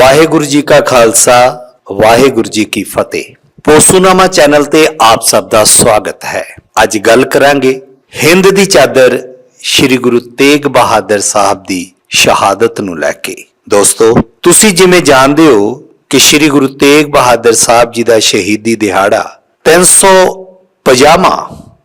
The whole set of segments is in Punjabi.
ਵਾਹਿਗੁਰੂ ਜੀ ਕਾ ਖਾਲਸਾ, ਵਾਹਿਗੁਰੂ ਜੀ ਕੀ ਫਤਿਹ। ਪੋਸੂਨਾਮਾ ਚੈਨਲ ਤੇ ਆਪ ਸਭ ਦਾ ਸਵਾਗਤ ਹੈ। ਅੱਜ ਗੱਲ ਕਰਾਂਗੇ ਹਿੰਦ ਦੀ ਚਾਦਰ ਸ੍ਰੀ ਗੁਰੂ ਤੇਗ ਬਹਾਦਰ ਸਾਹਿਬ ਦੀ ਸ਼ਹਾਦਤ ਨੂੰ ਲੈ ਕੇ। ਦੋਸਤੋ, ਤੁਸੀਂ ਜਿਵੇਂ ਜਾਣਦੇ ਹੋ ਕਿ ਸ੍ਰੀ ਗੁਰੂ ਤੇਗ ਬਹਾਦਰ ਸਾਹਿਬ ਜੀ ਦਾ ਸ਼ਹੀਦੀ ਦਿਹਾੜਾ 350ਵਾਂ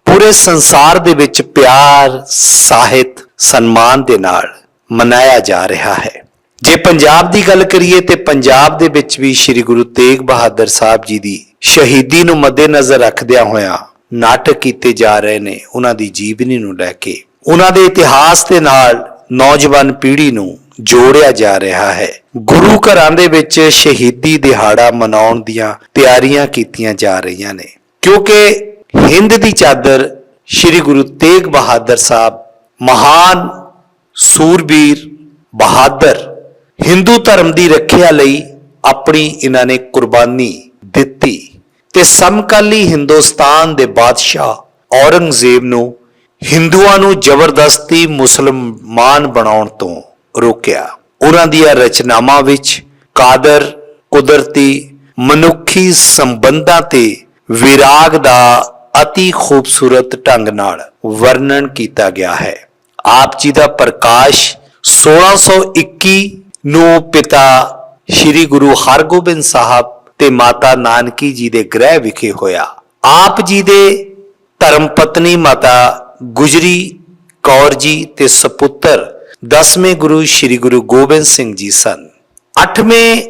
ਪੂਰੇ ਸੰਸਾਰ ਦੇ ਵਿੱਚ ਪਿਆਰ, ਸਾਹਿਤ, ਸਨਮਾਨ ਦੇ ਨਾਲ ਮਨਾਇਆ ਜਾ ਰਿਹਾ ਹੈ। ਜੇ ਪੰਜਾਬ ਦੀ ਗੱਲ ਕਰੀਏ ਤੇ ਪੰਜਾਬ ਦੇ ਵਿੱਚ ਵੀ ਸ੍ਰੀ ਗੁਰੂ ਤੇਗ ਬਹਾਦਰ ਸਾਹਿਬ ਜੀ ਦੀ ਸ਼ਹੀਦੀ ਨੂੰ ਮੱਦੇਨਜ਼ਰ ਰੱਖਦਿਆਂ ਹੋਇਆਂ ਨਾਟਕ ਕੀਤੇ ਜਾ ਰਹੇ ਨੇ, ਉਹਨਾਂ ਦੀ ਜੀਵਨੀ ਨੂੰ ਲੈ ਕੇ। ਉਹਨਾਂ ਦੇ ਇਤਿਹਾਸ ਦੇ ਨਾਲ ਨੌਜਵਾਨ ਪੀੜ੍ਹੀ ਨੂੰ ਜੋੜਿਆ ਜਾ ਰਿਹਾ ਹੈ। ਗੁਰੂ ਘਰਾਂ ਦੇ ਵਿੱਚ ਸ਼ਹੀਦੀ ਦਿਹਾੜਾ ਮਨਾਉਣ ਦੀਆਂ ਤਿਆਰੀਆਂ ਕੀਤੀਆਂ ਜਾ ਰਹੀਆਂ ਨੇ। ਕਿਉਂਕਿ ਹਿੰਦ ਦੀ ਚਾਦਰ ਸ੍ਰੀ ਗੁਰੂ ਤੇਗ ਬਹਾਦਰ ਸਾਹਿਬ ਮਹਾਨ ਸੂਰਬੀਰ ਬਹਾਦਰ ਹਿੰਦੂ ਧਰਮ ਦੀ ਰੱਖਿਆ ਲਈ ਆਪਣੀ ਇਹਨਾਂ ਨੇ ਕੁਰਬਾਨੀ ਦਿੱਤੀ ਤੇ ਸਮਕਾਲੀ ਹਿੰਦੁਸਤਾਨ ਦੇ ਬਾਦਸ਼ਾਹ ਔਰੰਗਜ਼ੇਬ ਨੂੰ ਹਿੰਦੂਆਂ ਨੂੰ ਜ਼ਬਰਦਸਤੀ ਮੁਸਲਮਾਨ ਬਣਾਉਣ ਤੋਂ ਰੋਕਿਆ। ਉਹਨਾਂ ਦੀਆਂ ਰਚਨਾਵਾਂ ਵਿੱਚ ਕਾਦਰ, ਕੁਦਰਤੀ, ਮਨੁੱਖੀ ਸੰਬੰਧਾਂ ਤੇ ਵਿਰਾਗ ਦਾ ਅਤੀ ਖੂਬਸੂਰਤ ਢੰਗ ਨਾਲ ਵਰਣਨ ਕੀਤਾ ਗਿਆ ਹੈ। ਆਪ ਜੀ ਦਾ ਪ੍ਰਕਾਸ਼ 1621 ਨੂੰ ਪਿਤਾ ਸ੍ਰੀ ਗੁਰੂ ਹਰਗੋਬਿੰਦ ਸਾਹਿਬ ਤੇ ਮਾਤਾ ਨਾਨਕੀ ਜੀ ਦੇ ਗ੍ਰਹਿ ਵਿਖੇ ਹੋਇਆ। ਆਪ ਜੀ ਦੇ ਧਰਮ ਪਤਨੀ ਮਾਤਾ ਗੁਜਰੀ ਕੌਰ ਜੀ ਤੇ ਸੁਪੁੱਤਰ ਦਸਵੇਂ ਗੁਰੂ ਸ੍ਰੀ ਗੁਰੂ ਗੋਬਿੰਦ ਸਿੰਘ ਜੀ ਸਨ। ਅੱਠਵੇਂ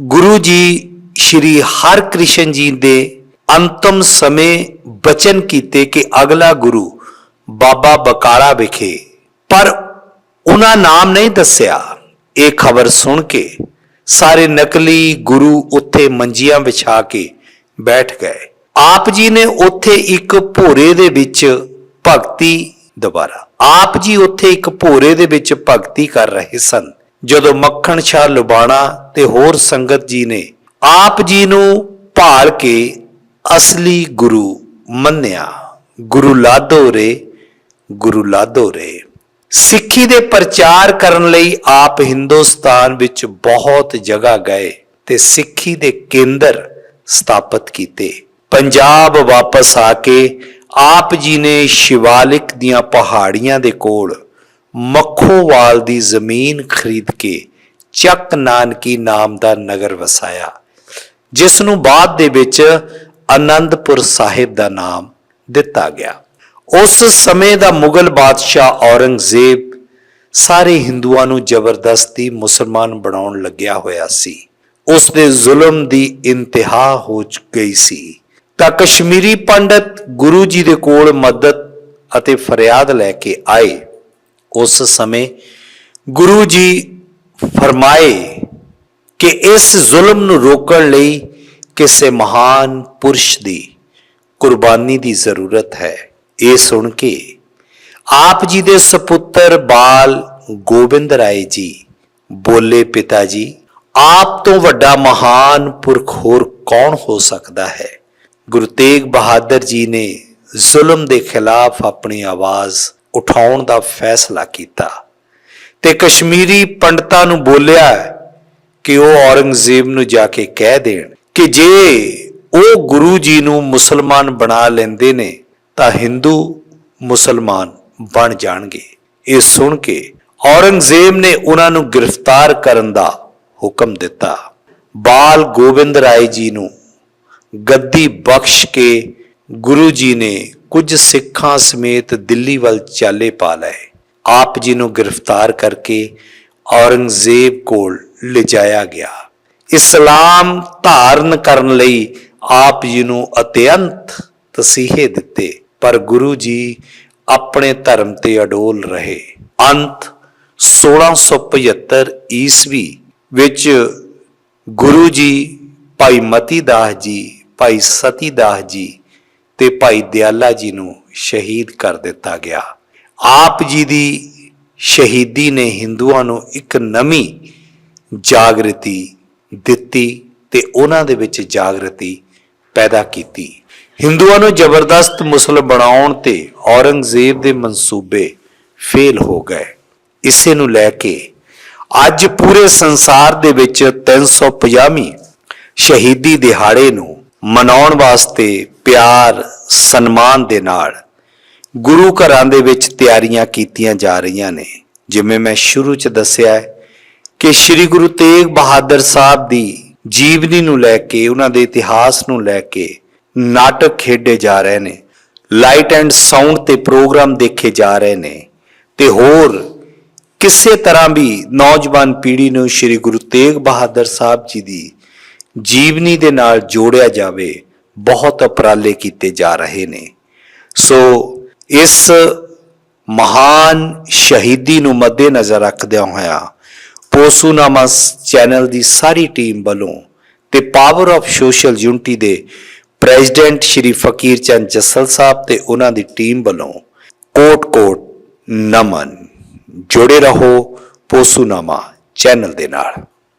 ਗੁਰੂ ਜੀ ਸ੍ਰੀ ਹਰਕ੍ਰਿਸ਼ਨ ਜੀ ਦੇ ਅੰਤਮ ਸਮੇਂ ਬਚਨ ਕੀਤੇ ਕਿ ਅਗਲਾ ਗੁਰੂ ਬਾਬਾ ਬਕਾਲਾ ਵਿਖੇ। ਪਰ ਉਹਨਾਂ ਨਾਮ ਨਹੀਂ ਦੱਸਿਆ। ਇਹ ਖਬਰ ਸੁਣ ਕੇ ਸਾਰੇ ਨਕਲੀ ਗੁਰੂ ਉੱਥੇ ਮੰਜੀਆਂ ਵਿਛਾ ਕੇ ਬੈਠ ਗਏ। ਆਪ ਜੀ ਨੇ ਉੱਥੇ ਇੱਕ ਭੋਰੇ ਦੇ ਵਿੱਚ ਭਗਤੀ ਦੁਬਾਰਾ। ਆਪ ਜੀ ਉੱਥੇ ਇੱਕ ਭੋਰੇ ਦੇ ਵਿੱਚ ਭਗਤੀ ਕਰ ਰਹੇ ਸਨ। ਜਦੋਂ ਮੱਖਣ ਸ਼ਾਹ ਲੁਬਾਣਾ ਤੇ ਹੋਰ ਸੰਗਤ ਜੀ ਨੇ ਆਪ ਜੀ ਨੂੰ ਭਾਲ ਕੇ ਅਸਲੀ ਗੁਰੂ ਮੰਨਿਆ। ਗੁਰੂ ਲਾਧੋ ਰੇ, ਗੁਰੂ ਲਾਧੋ ਰੇ। ਸਿੱਖੀ ਦੇ ਪ੍ਰਚਾਰ ਕਰਨ ਲਈ ਆਪ ਹਿੰਦੁਸਤਾਨ ਵਿੱਚ ਬਹੁਤ ਜਗ੍ਹਾ ਗਏ ਤੇ ਸਿੱਖੀ ਦੇ ਕੇਂਦਰ ਸਥਾਪਿਤ ਕੀਤੇ। ਪੰਜਾਬ ਵਾਪਸ ਆ ਕੇ ਆਪ ਜੀ ਨੇ ਸ਼ਿਵਾਲਿਕ ਦੀਆਂ ਪਹਾੜੀਆਂ ਦੇ ਕੋਲ ਮੱਖੋਵਾਲ ਦੀ ਜ਼ਮੀਨ ਖਰੀਦ ਕੇ ਚੱਕ ਨਾਨਕੀ ਨਾਮ ਦਾ ਨਗਰ ਵਸਾਇਆ, ਜਿਸ ਨੂੰ ਬਾਅਦ ਦੇ ਵਿੱਚ ਆਨੰਦਪੁਰ ਸਾਹਿਬ ਦਾ ਨਾਮ ਦਿੱਤਾ ਗਿਆ। ਉਸ ਸਮੇਂ ਦਾ ਮੁਗਲ ਬਾਦਸ਼ਾਹ ਔਰੰਗਜ਼ੇਬ ਸਾਰੇ ਹਿੰਦੂਆਂ ਨੂੰ ਜ਼ਬਰਦਸਤੀ ਮੁਸਲਮਾਨ ਬਣਾਉਣ ਲੱਗਿਆ ਹੋਇਆ ਸੀ। ਉਸ ਦੇ ਜ਼ੁਲਮ ਦੀ ਇੰਤਹਾ ਹੋ ਗਈ ਸੀ। ਤਾਂ ਕਸ਼ਮੀਰੀ ਪੰਡਤ ਗੁਰੂ ਜੀ ਦੇ ਕੋਲ ਮਦਦ ਅਤੇ ਫਰਿਆਦ ਲੈ ਕੇ ਆਏ। ਉਸ ਸਮੇਂ ਗੁਰੂ ਜੀ ਫਰਮਾਏ ਕਿ ਇਸ ਜ਼ੁਲਮ ਨੂੰ ਰੋਕਣ ਲਈ ਕਿਸੇ ਮਹਾਨ ਪੁਰਸ਼ ਦੀ ਕੁਰਬਾਨੀ ਦੀ ਜ਼ਰੂਰਤ ਹੈ। ਇਹ ਸੁਣ ਕੇ ਆਪ ਜੀ ਦੇ ਸੁਪੁੱਤਰ ਬਾਲ ਗੋਬਿੰਦ ਰਾਏ ਜੀ ਬੋਲੇ ਪਿਤਾ ਜੀ, ਆਪ ਤੋਂ ਵੱਡਾ ਮਹਾਨ ਪੁਰਖ ਹੋਰ ਕੌਣ ਹੋ ਸਕਦਾ ਹੈ? ਗੁਰੂ ਤੇਗ ਬਹਾਦਰ ਜੀ ਨੇ ਜ਼ੁਲਮ ਦੇ ਖਿਲਾਫ ਆਪਣੀ ਆਵਾਜ਼ ਉਠਾਉਣ ਦਾ ਫੈਸਲਾ ਕੀਤਾ ਤੇ ਕਸ਼ਮੀਰੀ ਪੰਡਤਾਂ ਨੂੰ ਬੋਲਿਆ ਕਿ ਉਹ ਔਰੰਗਜ਼ੇਬ ਨੂੰ ਜਾ ਕੇ ਕਹਿ ਦੇਣ ਕਿ ਜੇ ਉਹ ਗੁਰੂ ਜੀ ਨੂੰ ਮੁਸਲਮਾਨ ਬਣਾ ਲੈਂਦੇ ਨੇ ਤਾਂ ਹਿੰਦੂ ਮੁਸਲਮਾਨ ਬਣ ਜਾਣਗੇ। ਇਹ ਸੁਣ ਕੇ ਔਰੰਗਜ਼ੇਬ ਨੇ ਉਹਨਾਂ ਨੂੰ ਗ੍ਰਿਫਤਾਰ ਕਰਨ ਦਾ ਹੁਕਮ ਦਿੱਤਾ। ਬਾਲ ਗੋਬਿੰਦ ਰਾਏ ਜੀ ਨੂੰ ਗੱਦੀ ਬਖਸ਼ ਕੇ ਗੁਰੂ ਜੀ ਨੇ ਕੁਝ ਸਿੱਖਾਂ ਸਮੇਤ ਦਿੱਲੀ ਵੱਲ ਚਾਲੇ ਪਾ ਲਏ। ਆਪ ਜੀ ਨੂੰ ਗ੍ਰਿਫਤਾਰ ਕਰਕੇ ਔਰੰਗਜ਼ੇਬ ਕੋਲ ਲਿਜਾਇਆ ਗਿਆ। ਇਸਲਾਮ ਧਾਰਨ ਕਰਨ ਲਈ ਆਪ ਜੀ ਨੂੰ ਅਤਿਅੰਤ ਤਸੀਹੇ ਦਿੱਤੇ। ਪਰ ਗੁਰੂ ਜੀ ਆਪਣੇ ਧਰਮ ਤੇ ਅਡੋਲ ਰਹੇ। ਅੰਤ 1675 ਈਸਵੀ ਵਿੱਚ ਗੁਰੂ ਜੀ ਭਾਈ ਮਤੀ ਦਾਸ ਜੀ, ਭਾਈ ਸਤੀ ਦਾਸ ਜੀ ਤੇ ਭਾਈ ਦਿਆਲਾ ਜੀ ਨੂੰ ਸ਼ਹੀਦ ਕਰ ਦਿੱਤਾ ਗਿਆ। ਆਪ ਜੀ ਦੀ ਸ਼ਹੀਦੀ ਨੇ ਹਿੰਦੂਆਂ ਨੂੰ ਇੱਕ ਨਵੀਂ ਜਾਗਰਤੀ ਦਿੱਤੀ ਤੇ ਉਹਨਾਂ ਦੇ ਵਿੱਚ ਜਾਗਰਤੀ ਪੈਦਾ ਕੀਤੀ। ਹਿੰਦੂਆਂ ਨੂੰ ਜ਼ਬਰਦਸਤ ਮੁਸਲਮ ਬਣਾਉਣ ਤੇ ਔਰੰਗਜ਼ੇਬ ਦੇ ਮਨਸੂਬੇ ਫੇਲ ਹੋ ਗਏ। ਇਸੇ ਨੂੰ ਲੈ ਕੇ ਅੱਜ ਪੂਰੇ ਸੰਸਾਰ ਦੇ ਵਿੱਚ 350ਵੀਂ ਸ਼ਹੀਦੀ ਦਿਹਾੜੇ ਨੂੰ ਮਨਾਉਣ ਵਾਸਤੇ ਪਿਆਰ, ਸਨਮਾਨ ਦੇ ਨਾਲ ਗੁਰੂ ਘਰਾਂ ਦੇ ਵਿੱਚ ਤਿਆਰੀਆਂ ਕੀਤੀਆਂ ਜਾ ਰਹੀਆਂ ਨੇ। ਜਿਵੇਂ ਮੈਂ ਸ਼ੁਰੂ 'ਚ ਦੱਸਿਆ ਕਿ ਸ੍ਰੀ ਗੁਰੂ ਤੇਗ ਬਹਾਦਰ ਸਾਹਿਬ ਦੀ ਜੀਵਨੀ ਨੂੰ ਲੈ ਕੇ, ਉਹਨਾਂ ਦੇ ਇਤਿਹਾਸ ਨੂੰ ਲੈ ਕੇ ਨਾਟਕ ਖੇਡੇ ਜਾ ਰਹੇ ਨੇ ਲਾਈਟ ਐਂਡ ਸਾਊਂਡ ਤੇ ਪ੍ਰੋਗਰਾਮ ਦੇਖੇ ਜਾ ਰਹੇ ਨੇ ਤੇ ਹੋਰ ਕਿਸੇ ਤਰ੍ਹਾਂ ਵੀ ਨੌਜਵਾਨ ਪੀੜ੍ਹੀ ਨੂੰ ਸ੍ਰੀ ਗੁਰੂ ਤੇਗ ਬਹਾਦਰ ਸਾਹਿਬ ਜੀ ਦੀ ਜੀਵਨੀ ਦੇ ਨਾਲ ਜੋੜਿਆ ਜਾਵੇ, ਬਹੁਤ ਉਪਰਾਲੇ ਕੀਤੇ ਜਾ ਰਹੇ ਨੇ। ਸੋ ਇਸ ਮਹਾਨ ਸ਼ਹੀਦੀ ਨੂੰ ਮੱਦੇਨਜ਼ਰ ਰੱਖਦਿਆਂ ਹੋਇਆ ਪੋਸੂਨਾਮਾ ਚੈਨਲ ਦੀ ਸਾਰੀ ਟੀਮ ਵੱਲੋਂ ਤੇ ਪਾਵਰ ਆਫ ਸੋਸ਼ਲ ਯੂਨਿਟੀ ਦੇ ਪ੍ਰੈਜ਼ੀਡੈਂਟ ਸ਼੍ਰੀ ਫਕੀਰ ਚੰਦ ਜੱਸਲ ਸਾਹਿਬ ਤੇ ਉਹਨਾਂ ਦੀ ਟੀਮ ਵੱਲੋਂ ਕੋਟ-ਕੋਟ ਨਮਨ ਜੁੜੇ ਰਹੋ ਪੋਸੂਨਾਮਾ ਚੈਨਲ ਦੇ ਨਾਲ।